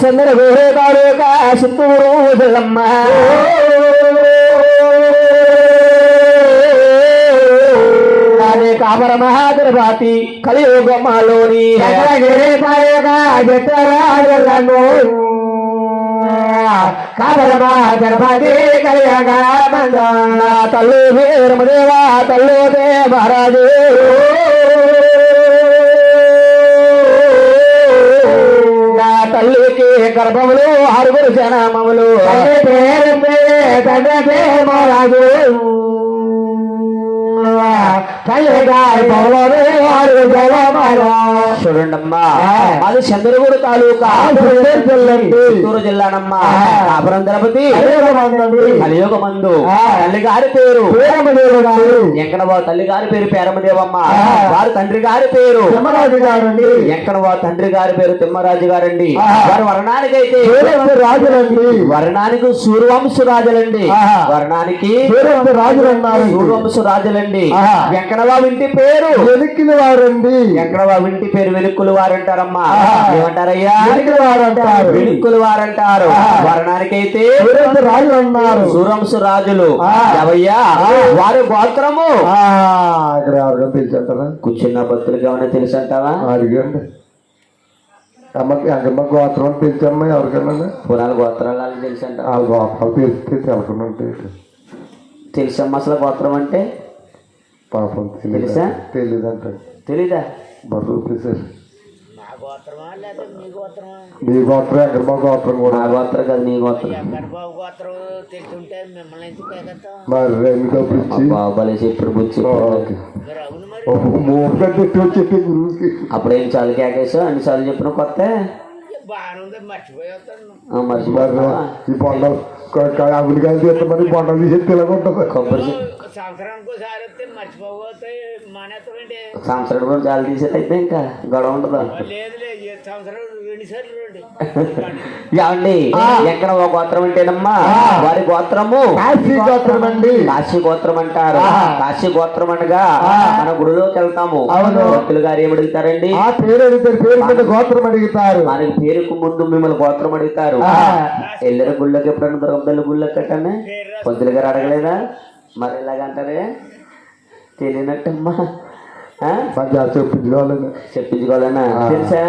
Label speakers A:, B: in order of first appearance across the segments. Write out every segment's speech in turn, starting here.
A: చంద్ర తాలూకా చిత్తూరు జిల్లమ్మ అదే కామర మహాగర్భాతి కలియుగమ్మలోని కామర మహాగర్భాతి కలియుగ తల్లు వీరమదేవా తల్లు దేవరాజు తల్లికి గర్భములు ఆరుగురు జనమములు తండ్రి మహారాజు చూడండమ్మా. అది చంద్రగూడు తాలూకా. చిత్తూరు జిల్లానమ్మా. కాపురం తిరుపతి కలియుగ మందు తల్లి గారి పేరు. ఎంకనబాబు తల్లి గారి పేరు పేరమదేవమ్మ. వారి తండ్రి గారి పేరు ఎంకనబాబు తండ్రి గారి పేరు తిమ్మరాజు గారండి. వారి వర్ణానికైతే.
B: రాజులండి.
A: వర్ణానికి సూర్యవంశ రాజులండి. వర్ణానికి సూర్యవంశ రాజులండి.
B: ఆహా.
A: వెంకటబాబు ఇంటి పేరు?
B: వెలికిన వారండి.
A: వెంకటబాబు ఇంటి పేరు? వెలుక్కులు వారంటారమ్మా. ఏమంటారయ్యా?
B: వెలికిన వారంటారు.
A: వెలుక్కులు వారంటారు. వర్ణానికైతే
B: రాజులు అన్నారు.
A: సూర్యవంశ రాజులు.
B: ఆ.
A: ఎవయ్యా వారి గోత్రము.
B: ఆ, తెలిసంటారా
A: కూర్చున్న భక్తులకి ఏమైనా తెలుసు అంటావా
B: అడిగండి. అమ్మకి అమ్మమ్మ గోత్రం తెలిసమ్మా ఎవరికైనా?
A: పురాణ గోత్రాలు తెలుసు అంటావా
B: వాళ్ళ గోత్రాలు తెలిస్తే తెలకుండా
A: తెలుసమ్మా అసలు గోత్రం అంటే?
B: పాపం
A: తెలుసా? తెలీదా?
B: బరువు తీసారు మీ గోత్రం ఎక్కడ మా గోత్రం కూడా.
A: నా గోత్రం కాదు నీ గోత్రం
C: గర్భావు గోత్రం తెలుసుంటే మిమ్మల్ని ఎందుకు ఎగతాం
B: మరి డబ్బులు ఇచ్చి.
A: బాబాలే చెప్పుడు బుచ్చి.
C: మీరు అవును మరి.
B: మూడు గంట వచ్చి గురువుకి.
A: అప్పుడేం చాలు కేకేసా అన్ని సార్లు చెప్పిన కొత్త?
B: మరి
A: మర్చిపోతున్నావా?
B: ఈ బొండలు అవిలి కాయలు తీస్తామని బొండలు తీసి తెలగొంటుంది
A: కొబ్బరి
C: సంవత్సరానికి ఒకసారి వస్తే మర్చిపోతే మానేస్తామండి
A: సంవత్సరం కూడా చాలు తీసేటైతే ఇంకా గొడవ ఉండదు?
C: లేదు లేదు ఈ సంవత్సరం రెండు సార్లు రండి.
A: ఏమండి? ఎక్కడ ఒక గోత్రం అంటేనమ్మా వారి గోత్రము
B: కాశీ గోత్రం అండి.
A: కాశీ గోత్రం అంటారు. కాశీ గోత్రం అనగా మన గుడిలోకి వెళ్తాము.
B: అవును.
A: భక్తులు గారు ఏం అడుగుతారండి?
B: ఆ పేరు అడుగుతారు పేరు మీద గోత్రం అడుగుతారు.
A: మనకి పేరుకు ముందు మిమ్మల్ని గోత్రం అడుగుతారు.
B: ఆ.
A: ఎల్లరి గుళ్ళకి ఎప్పుడన్నా దుర్గంపల్లి గుళ్ళకి కట్టండి పొద్దులు గారు అడగలేదా? మరి ఇలాగంటారే తెలియనట్టమ్మా. చెప్పించుకోవాలన్నా తెలుసా?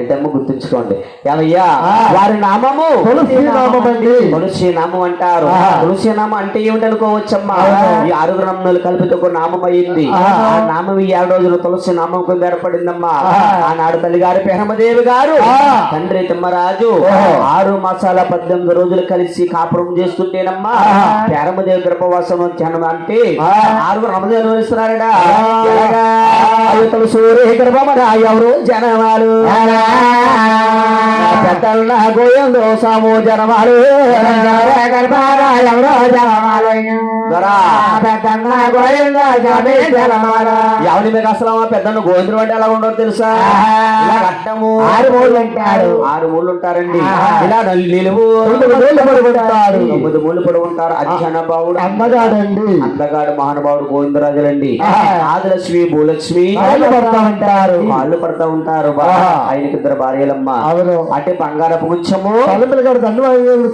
A: అంటే అమ్మ గుర్తుంచుకోండి. ఏమయ్యా? వారి నామము
B: తులసి నామం అండి.
A: తులసి నామం అంటారు. తులసి నామం అంటే ఏమిటి అనుకోవచ్చమ్మా ఈ ఆరుగురు నామములు కలిపితే ఒక నామం అయింది. ఆ. నామం ఈ ఏడు రోజులు తులసి నామం కింద ఏర్పడిందమ్మా. ఆనాడు తల్లి గారు పేహమదేవి గారు తండ్రి తిమ్మరాజు ఆరు మాసాల పద్దెనిమిది రోజులు కలిసి కాపురం చేస్తుంటేనమ్మా పేరమదేవి గర్భవాసం జనం అంటే ఆరుగురు నమ్మదే అనుభవిస్తున్నారడా అయుతలు సూర్య గర్భమన ఎవరు? జనమాలు పెద్దలు నా గోయందో సాము జనమాలు ఎవరో జనమాలు దొరా. ఎవరి మీకు అసలు పెద్దన్న గోవిందుడు అంటే ఎలా ఉండదు తెలుసా? ఇలా అడ్డము
B: ఆరు మూడు అంటారు.
A: ఆరు మూళ్ళు ఉంటారండి. ఇలా నల్- నిలువు
B: పడుకుంటారు
A: తొమ్మిది మూళ్ళు పడి ఉంటారు. అధ్యయన బావుడు
B: అన్నగాడండి
A: అందగాడు మహానుభావుడు గోవిందరాజులండి. ఆదిలక్ష్మి భూలక్ష్మి.
B: కాళ్ళు పడతా ఉంటారు.
A: కాళ్ళు పడతా ఉంటారు. ఆయనకి ఇద్దరు భార్యలమ్మ.
B: అవును.
A: అంటే బంగారపు ముంచము
B: తలుపులు గారు దండు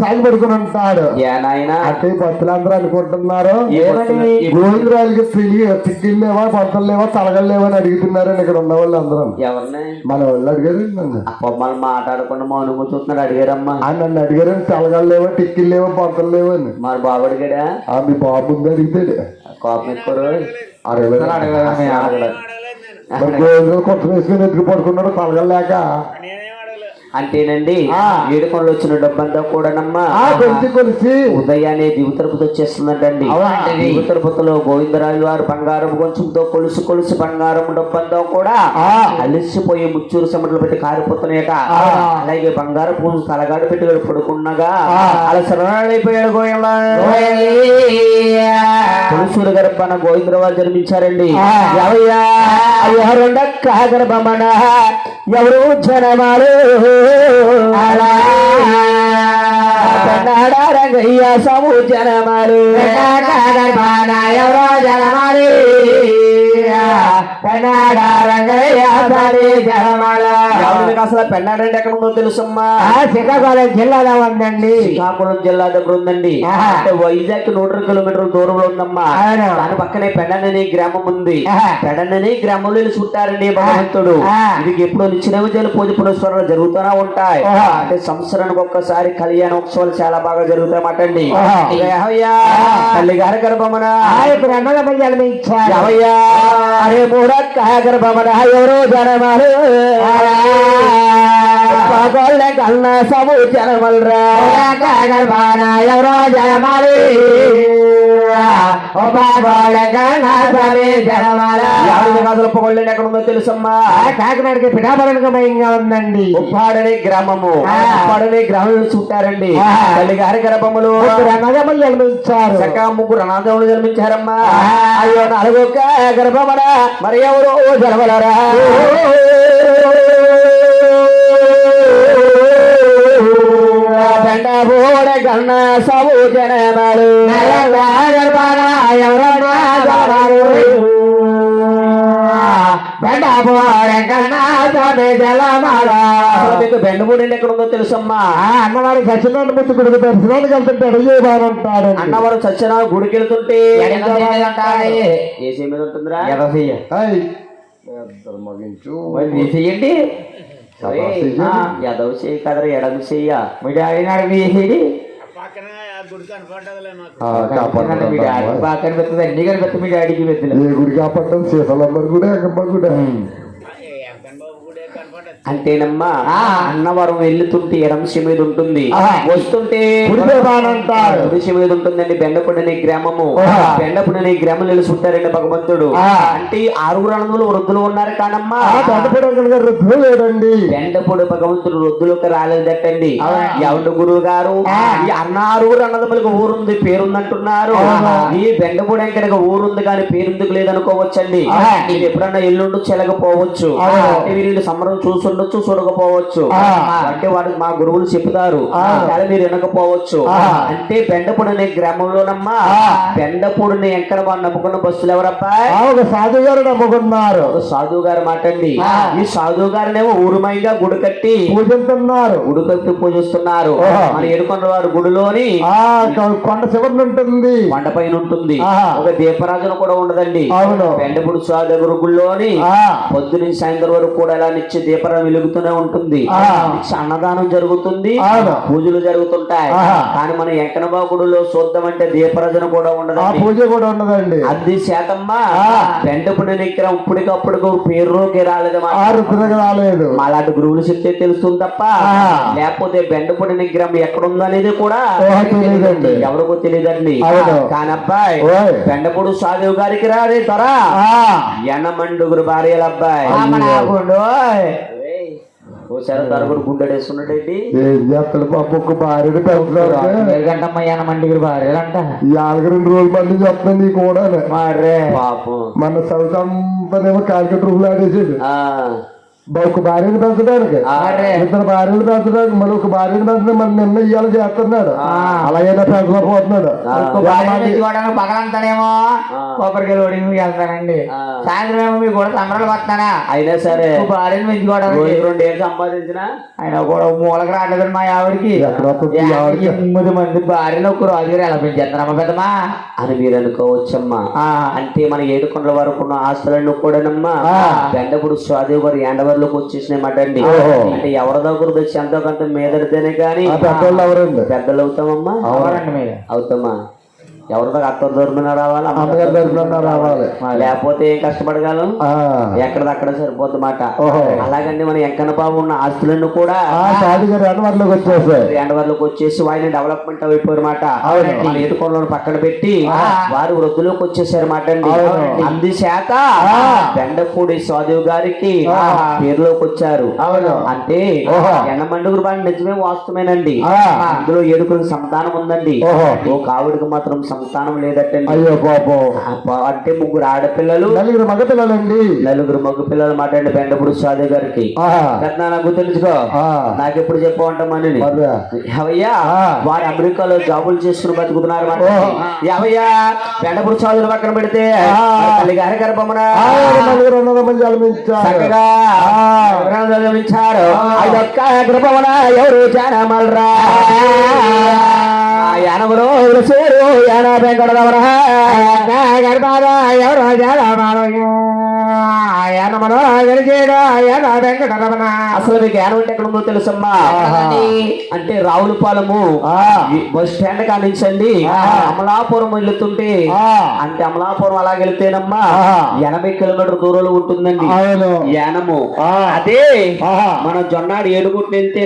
B: సాగి పడుకుని ఉంటాడు. అంటే భక్తులందరూ అనుకుంటున్నారు? గోవిందరాజుకి తిరిగి తిట్టిల్లేవా పంటలు లేవా తలగలు లేవా అని అడుగుతున్నారని ఇక్కడ ఉన్న వాళ్ళు అందరం
A: ఎవరిని?
B: మన వాళ్ళు అడిగారు
A: బొమ్మలు మాట్లాడకుండా మౌనంగా చూస్తున్నారు అడిగారమ్మా.
B: నన్ను అడిగారు తలగలు లేవా టిక్కిలు లేవా పంటలు లేవా అని.
A: మరి బాబు అడిగాడా?
B: మీ బాబు ముందు అడిగితే.
A: కోపం ఎక్కువ
B: అడగలేదు.
A: అడగలేదు.
B: కొత్త వేసుకుని ఎత్తుకు పడుకున్నాడు తలగలు
A: అంటేనండి ఏడుకొండలు వచ్చిన డబ్బంతా కూడానమ్మా.
B: ఆ కొలిసి కొలిసి.
A: ఉదయాన్నే దివు తిరుపతి వచ్చేస్తుందంటండి దివు తిరుపతిలో గోవిందరాజు వారు బంగారం కొంచెంతో కొలుసు కొలుసు బంగారం డబ్బంతో కూడా అలిసిపోయి ముచ్చూరు సమటలు పెట్టి కారిపోతున్నాయట. అలాగే బంగారం పూజ తలగాడు పెట్టి పడుకున్నగా. అలా శరణాలైపోయాడు గోయంలో తులసూరు గర్భన గోవిందరావు జన్మించారండి. ఎవరు జనమాలు పెన్నాడా రంగయ్య సమూ జనమలు ఎవరో జనమాలి పెన్నాడా ఎక్కడ ఉందో తెలుసమ్మా?
B: శ్రీకాకుళం జిల్లాలో ఉందండి.
A: శ్రీకాకుళం జిల్లా దగ్గర ఉందండి. అంటే వైజాగ్ నూట కిలోమీటర్ల దూరంలో ఉందమ్మా. దాని పక్కనే పెడనని గ్రామం ఉంది. పెడనని గ్రామంలో చుట్టారండి భగవంతుడు. ఇది ఎప్పుడు నిచ్చిన విద్యలు పూజ పునస్వరాలు జరుగుతూనే ఉంటాయి. అంటే సంవత్సరానికి ఒక్కసారి కళ్యాణ ఉత్సవాలు చాలా బాగా జరుగుతాయన్నమాట అండి తల్లి గారి గర్భమున.
B: ఇప్పుడు
A: అరే మూడక్క గర్భమున ఎవరో జనమాలు పగోళ్ళ కన్న సము జనమల్రా.
B: ఎవరో జనమాలి
A: తెలుసమ్మా
B: కాకినాడకి పిఠాపరణకమయంగా ఉందండి.
A: ఉప్పాడనే గ్రామము. ఉప్పాడనే గ్రామం చుట్టారండి
B: ఆ.
A: తల్లి గారి గర్భములు
B: అన్నదమ్ములు జన్మించారు.
A: చక్కగా ముగ్గురు అనాథములు జన్మించారమ్మా. అయ్యో నాలుగొక్క గర్భమన మరి ఎవరు జనమలరా? బండ బోడ గన్న సవు జనమలు అసలు మీకు బెండమూడి ఎక్కడ ఉందో తెలుసమ్మా.
B: అన్నవాడు సత్యనారాయణ మూర్తి గుడికి దర్శనానికి వెళ్తుంటాడు ఉంటాడు?
A: అన్నవరం సత్యనారాయణ గుడికి వెళ్తుంటే
C: ఎడమ సీమ మీద ఉంటాడు.
A: ఏసీ మీద ఉంటుందిరా?
B: మగించు
A: మరి తీసేయండి. ఎదవ చేయి కదరా ఎడమ చెయ్య మీ డాడీ నాడు తీసేయండి
C: పక్కన ఆ గుడి కనపడ్డదిలే మాకు
A: మీ డాడీ బాగా కనిపిస్తుంది అన్ని కనిపిస్తుంది మీ డాడీకి పెద్దలు
B: ఏ గుడి కాపాడటం
C: బాబు గుడి
A: అంటేనమ్మా అన్నవరం వెళ్తుంటే ఎడంశ మీద ఉంటుంది. వస్తుంటే. గుడిశ మీద ఉంటుందండి బెండపుడి అనే గ్రామము. బెండపుడి అనే గ్రామం నిలుచుంటారండి భగవంతుడు. అంటే ఆరుగురు అన్నదమ్ములు వృద్ధులు ఉన్నారు కానమ్మా
B: రుద్దు లేదండి
A: బెండపూడి భగవంతుడు వృద్ధులకు రాలేదటండి? ఎవడు గురువు గారు. ఈ అన్న ఆరుగురు అన్నదమ్ములకు ఊరుంది పేరుందంటున్నారు. ఈ బెండపూడి వెంకటకి ఊరుంది కానీ పేరుందుకు లేదనుకోవచ్చండి ఎప్పుడన్నా ఎల్లుండు చెలకపోవచ్చు
B: అవును.
A: అంటే వీళ్ళు చూసుండొచ్చు చూడకపోవచ్చు. అంటే వాడు మా గురువులు చెప్తారు. కానీ మీరు వినకపోవచ్చు. అంటే బెండపూడి అనే గ్రామంలోనమ్మా. బెండపూడిని ఎక్కడ వాడు నమ్ముకున్న బస్సులు ఎవరబ్బా
B: ఒక సాధు గారు నమ్ముకున్నారు
A: సాధువు గారు మాటండి. ఈ సాధువు గారినేమో ఊరుమైగా గుడి కట్టి
B: పూజిస్తున్నారు
A: గుడి కట్టి పూజిస్తున్నారు. మన ఏడుకొండ వారు గుడిలోని
B: కొండ చివరిన ఉంటుంది
A: కొండ పైన ఉంటుంది. ఒక దీపరాజన కూడా ఉండదండి
B: అవును.
A: బెండపుడు గుడిలోని
B: ఆ,
A: పొద్దు నుంచి సాయంత్రం వరకు కూడా ఇలా నిత్య దీపరం వెలుగుతూనే ఉంటుంది. అన్నదానం జరుగుతుంది.
B: అవును.
A: పూజలు జరుగుతుంటాయి. కానీ మన ఎంకనబా గుడిలో చూద్దామంటే దీపరాజన కూడా
B: ఆ
A: ఉండదండి
B: పూజ కూడా ఉండదండి.
A: అది శాతమ్మా. బెండపుడి నిగ్రహం ఇప్పటికప్పుడు పేరులోకి
B: రుద్రకు రాలేదు.
A: మాలాంటి గురువులు చెప్తే తెలుస్తుంది తప్ప. లేకపోతే బెండపొడి నిగ్రహం ఎక్కడుందో అనేది కూడా. ఎవరికో తెలియదండి.
B: అవును.
A: కానబ్బాయి. బెండపొడు సాధువు గారికి రారే తరా.
B: ఆ,
A: ఎనమండుగురు భార్యల అబ్బాయి ఓసారి తరుగురు గుండెడేస్తున్నాడేంటి
B: ఏం చేస్తాడు పాప ఒక భార్యని పెంచడానికి
A: గంటమ్మ ఎనమండుగురు భార్యలంట.
B: రెండు రోజుల మళ్ళీ చెప్తాను నీకు కూడా
A: మరే. పాపం
B: మన సౌతంపనేమో క్యాల్కెట్ రూపులు ఆడేసాడు ఒక భార్యను పెంచడానికి. ఇద్దరు భార్యను పెంచడానికి మరి ఒక భార్యను పెంచడానికి మరి నిన్న ఇయ్యాలి చేస్తున్నాడు. అలాగైనా పెంచలేకపోతున్నాడు.
D: పగలంతానేమో. కొబ్బరికాయలు ఓడింగ్ వెళ్తానండి. సాయంత్రం ఏమో మీకు కూడా సంబరాలు వస్తానా
A: అయినా సరే.
D: భార్యను పెంచుకోవడానికి.
A: రోజు రెండు ఏళ్ళు సంపాదించిన?
D: ఆయన కూడా మూలకి రావట్లేదు మా ఆవిడకి? ఎనిమిది మంది భార్యను ఒక రాజుగారు ఎలా పెంచేస్తారమ్మా పెద్దమా
A: అని మీరు అనుకోవచ్చమ్మా. అంటే మన ఏడుకొండల వరకు ఉన్న ఆస్తులను కూడానమ్మా.
B: ఆ.
A: బెండపుడు స్వాదేవ్ గారు ఎండవర్లోకి వచ్చేసినాయన్నమాట అండి. అంటే ఎవరి దగ్గర వచ్చి ఎంతో కొంత మీదడితేనే కానీ
B: ఆ పెద్దోళ్ళు ఎవరండి
A: పెద్దలు అవుతామమ్మా. అవుతామా? ఎవరి దగ్గర అత్త దొరికిన రావాలి అమ్మ
B: అమ్మగారి తరఫున రావాలి
A: లేకపోతే ఏం కష్టపడగలం ఎక్కడదక్కడ సరిపోద్ది మాట. అలాగండి మన ఎంకన్న బాబు ఉన్న ఆస్తులను కూడా
B: అనవర్లోకి వచ్చేసాయి
A: ఎండవర్లోకి వచ్చేసి డెవలప్మెంట్ అయిపోయారు మాట. మన ఏడుకొండలను పక్కన పెట్టి వారు వృద్ధులోకి వచ్చేసారు మాట అండి. అందుచేత. బెండపూడి సాధువు గారికి. పేరులోకి వచ్చారు. అంటే. ఎండమండుగురు బాగా నిజమే వాస్తవేనండి
B: ఆ.
A: అందులో ఏడుగురు సంతానం ఉందండి
B: ఓహో.
A: ఒక ఆవిడకి మాత్రం సంతానం లేదటండి
B: అయ్యో పాపం.
A: అబ్బా, అంటే ముగ్గురు ఆడపిల్లలు.
B: నలుగురు మగపిల్లలండి.
A: నలుగురు మగ పిల్లలు మాట అండి బెండపుడు సాధు గారికి. నాకు తెలుసుకో
B: ఆ,
A: నాకెప్పుడు చెప్పమంటామని. ఏవయ్యా. వారు అమెరికాలో జాబులు చేసుకుని బతుకుతున్నారు. ఏవయ్యా బెండపుడు సాధులు పక్కన పెడితే. తల్లి గారి గర్భమున.
B: నలుగురు
A: చక్కగా చదివించారు అదొక్క గృహమున ఎవరు జానమల్రా? యానములు చేరు యాన వెంకటరమణ గర్భాగా ఎవరు జానమాలు యానములు గెలిచేడు యాన వెంకటరమణ అసలు మీకు యానం అంటే ఎక్కడ ఉందో తెలుసమ్మా అంటే రావులపాలెము బస్ స్టాండ్ కానించండి అమలాపురం వెళ్తుంటే. అంటే అమలాపురం అలా వెళ్తేనమ్మా. ఎనభై కిలోమీటర్ దూరంలో ఉంటుందండి యానము. అదే. మన జొన్నాడు ఏడుగుట్టు వెళ్తే